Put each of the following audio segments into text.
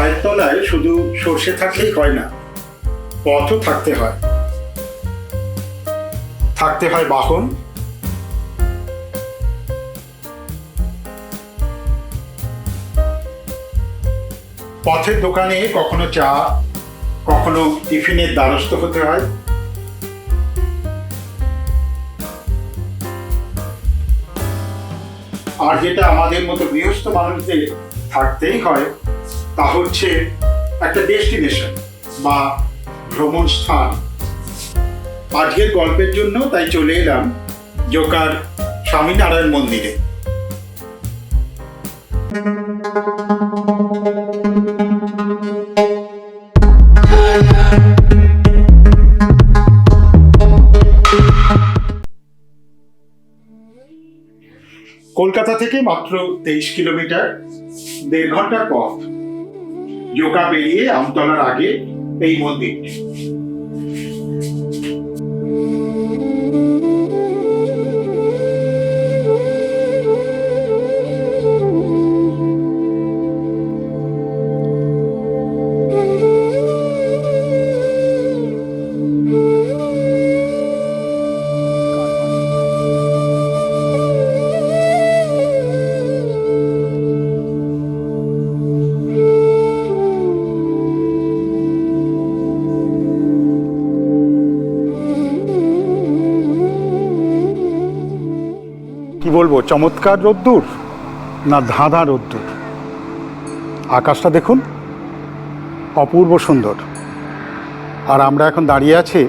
পায়ের তলায় শুধু সর্ষে থাকলেই হয় না, পথও থাকতে হয়। থাকতে হয় বাহন। পথের দোকানে কখনো চা, কখনো টিফিনের দ্বারস্থ হতে হয়। আর যেটা আমাদের মতো গৃহস্থ মানুষদের থাকতেই হয় তা হচ্ছে একটা ডেস্টিনেশন বা ভ্রমণ স্থান। আজকের গল্পের জন্য তাই চলে এলাম জোকার স্বামীনারায়ণ মন্দিরে। কলকাতা থেকে মাত্র তেইশ কিলোমিটার, দেড় ঘণ্টার পথ। জোকা বেরিয়ে আমতলার আগে এই মন্দিরটি বলব, চমৎকার রোদ্দুর না ধাঁধা রোদ্দুর? আকাশটা দেখুন, অপূর্ব সুন্দর। আর আমরা এখন দাঁড়িয়ে আছি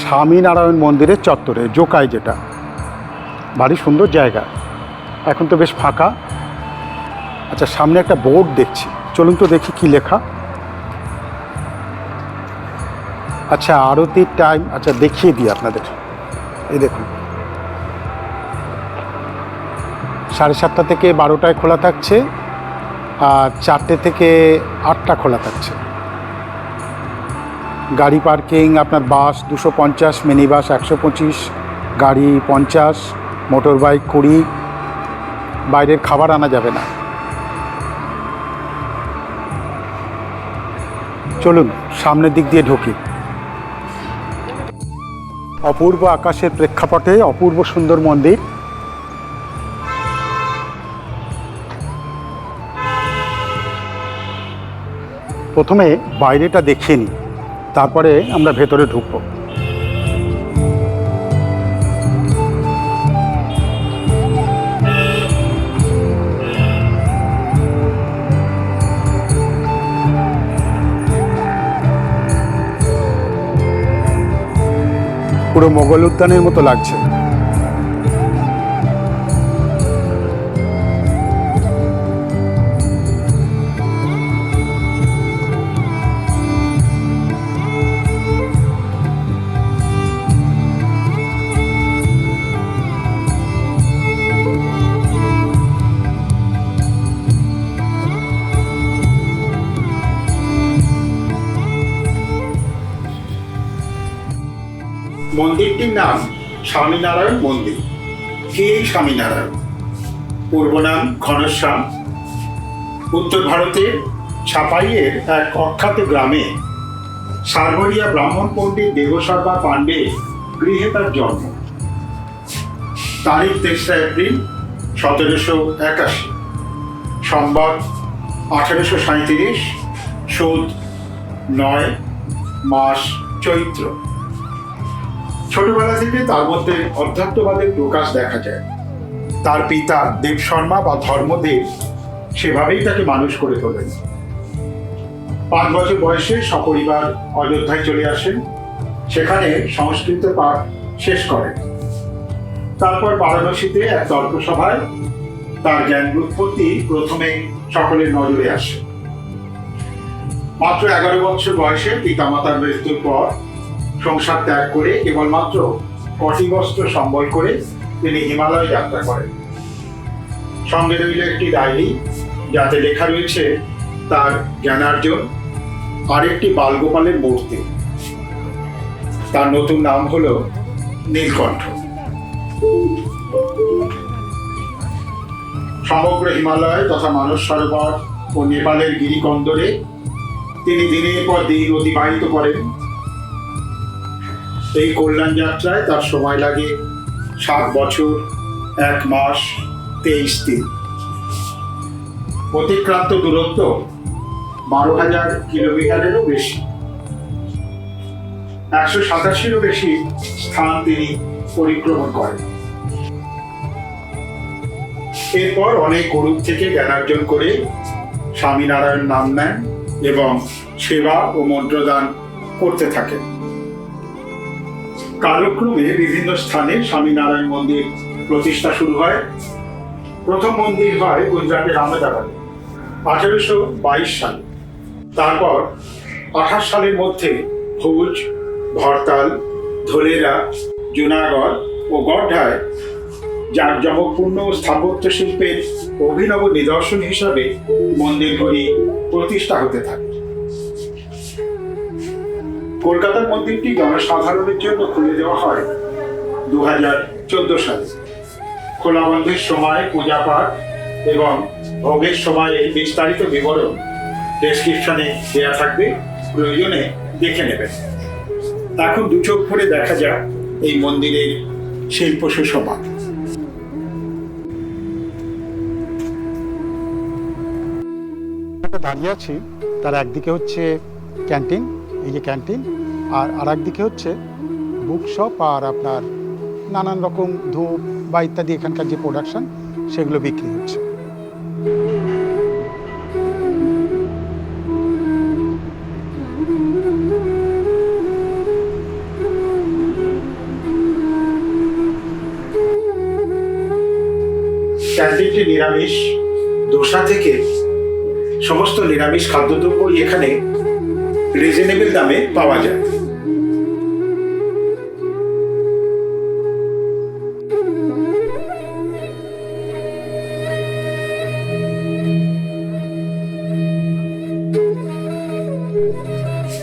স্বামীনারায়ণ মন্দিরের চত্বরে জোকায় যেটা। ভারী সুন্দর জায়গা। এখন তো বেশ ফাঁকা। আচ্ছা সামনে একটা বোর্ড দেখছি। চলুন তো দেখি কি লেখা। আচ্ছা আরতির টাইম আচ্ছা দেখিয়ে দিই আপনাদের। এই দেখুন। সাড়ে সাতটা থেকে বারোটায় খোলা থাকছে আর চারটে থেকে আটটা খোলা থাকছে। গাড়ি পার্কিং, আপনার বাস দুশো পঞ্চাশ, মিনি বাস একশো পঁচিশ, গাড়ি পঞ্চাশ, মোটর বাইক কুড়ি, বাইরের খাবার আনা যাবে না। চলুন, সামনের দিক দিয়ে ঢুকি। অপূর্ব আকাশের প্রেক্ষাপটে অপূর্ব সুন্দর মন্দির। প্রথমে বাইরেটা দেখিয়ে নিই তারপরে আমরা ভেতরে ঢুকবো। পুরো মোগল উদ্যানের মতো লাগছে। মন্দিরটির নাম স্বামীনারায়ণ মন্দির। কে এই স্বামীনারায়ণ? পূর্ব নাম ঘনশ্যাম। উত্তর ভারতের ছাপাইয়ের এক অখ্যাত গ্রামে সারবরিয়া ব্রাহ্মণ পণ্ডিত দেবশর্মা পাণ্ডে গৃহে তার জন্ম। তারিখ তেসরা এপ্রিল সতেরোশো একাশি। সম্বাদ আঠেরোশো সাঁত্রিশ সুদ নয়, মাস চৈত্র। ছোটবেলা থেকে তার মধ্যে অধ্যাত্মবাদের প্রকাশ দেখা যায়। তার পিতা দেব শর্মা বা ধর্মদেব সেভাবেই তাকে মানুষ করে তোলেন। পাঁচ বছর বয়সে সপরিবার অযোধ্যায় চলে আসেন। সেখানে সংস্কৃত পাঠ শেষ করেন। তারপর বারাণসীতে এক তর্কসভায় তার জ্ঞান উৎপত্তি প্রথমে সকলের নজরে আসে। মাত্র এগারো বছর বয়সে পিতামাতার মৃত্যুর পর সংসার ত্যাগ করে কেবলমাত্র কটি বস্ত্র সম্বল করে তিনি হিমালয় যাত্রা করেন। সঙ্গে রইল একটি ডায়েরি, যাতে লেখা রয়েছে তার জ্ঞানার্জন আর একটি বালগোপালের মূর্তি। তার নতুন নাম হলো নীলকণ্ঠ। সমগ্র হিমালয় তথা মানস সরোবর ও নেপালের গিরিকন্দরে তিনি দিনের পর দিন অতিবাহিত করেন। এই কল্যাণ যাত্রায় তার সময় লাগে সাত বছর, এক মাস, তেইশ দিন। অতিক্রান্ত দূরত্ব বারো হাজার কিলোমিটারেরও বেশি। একশো সাতাশিরও বেশি স্থান তিনি পরিক্রমণ করেন। এরপর অনেক গরুপ থেকে জ্ঞানার্জন করে স্বামীনারায়ণ নাম নেন এবং সেবা ও মন্ত্রদান করতে থাকেন। কালক্রমে বিভিন্ন স্থানে স্বামীনারায়ণ মন্দির প্রতিষ্ঠা শুরু হয়। প্রথম মন্দির হয় গুজরাটের আহমেদাবাদে আঠেরোশো বাইশ সালে। তারপর আঠাশ সালের মধ্যে ভুজ ভরতাল ধলেরা, জুনাগড় ও গড়ঢায় জাঁকজমকপূর্ণ স্থাপত্য শিল্পের অভিনব নিদর্শন হিসাবে মন্দিরগুলি প্রতিষ্ঠা হতে থাকে। কলকাতার মন্দিরটি জনসাধারণের জন্য খুলে দেওয়া হয় দু হাজার চোদ্দ সালে। খোলা বন্ধের সময় পূজা পাঠ এবং ভোগের সময় বিস্তারিত বিবরণ ডেসক্রিপশনে দেওয়া থাকবে। প্রয়োজনে দেখে নেবেন। এখন দু চোখ ভরে দেখা যাক এই মন্দিরের শিল্প সুষমা দাঁড়িয়ে আছি, তার একদিকে হচ্ছে ক্যান্টিন এই যে ক্যান্টিন, আর আর একদিকে হচ্ছে বুক শপ আর আপনার নানান রকম ধূপ বা ইত্যাদি এখানকার যে প্রোডাকশন সেগুলো বিক্রি হচ্ছে। ক্যান্টিনটি নিরামিষ, দোসা থেকে সমস্ত নিরামিষ খাদ্যদ্রব্যই এখানে রিজনেবল দামে পাওয়া যায়।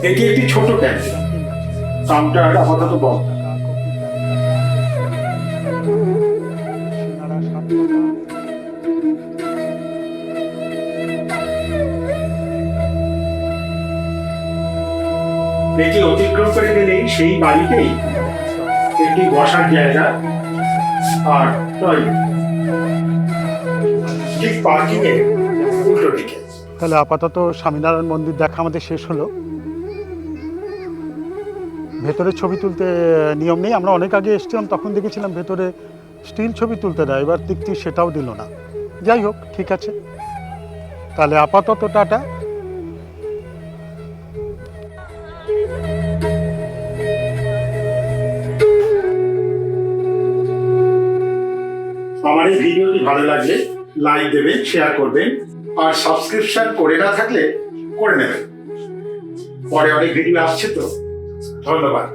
এটি একটি ছোট ক্যান্টিন কাউন্টার আপাতত বন্ধ এটি অতিক্রম করে গেলেই সেই বাড়িতেই একটি বসার জায়গা আর ঠিক পার্কিং এর উল্টো দিকে। তাহলে আপাতত স্বামীনারায়ণ মন্দির দেখা আমাদের শেষ হলো। ভেতরে ছবি তুলতে নিয়ম নেই। আমরা অনেক আগে এসেছিলাম, তখন দেখেছিলাম ভেতরে স্টিল ছবি তুলতে দেয়। এবার দেখছি সেটাও দিল না। যাই হোক, ঠিক আছে। তাহলে আপাতত টাটা। আমার এই ভিডিওটি ভালো লাগলে লাইক দেবেন শেয়ার করবেন, আর সাবস্ক্রিপশন করে না থাকলে করে নেবেন। পরে অনেক ভিডিও আসছে তো। ধন্যবাদ।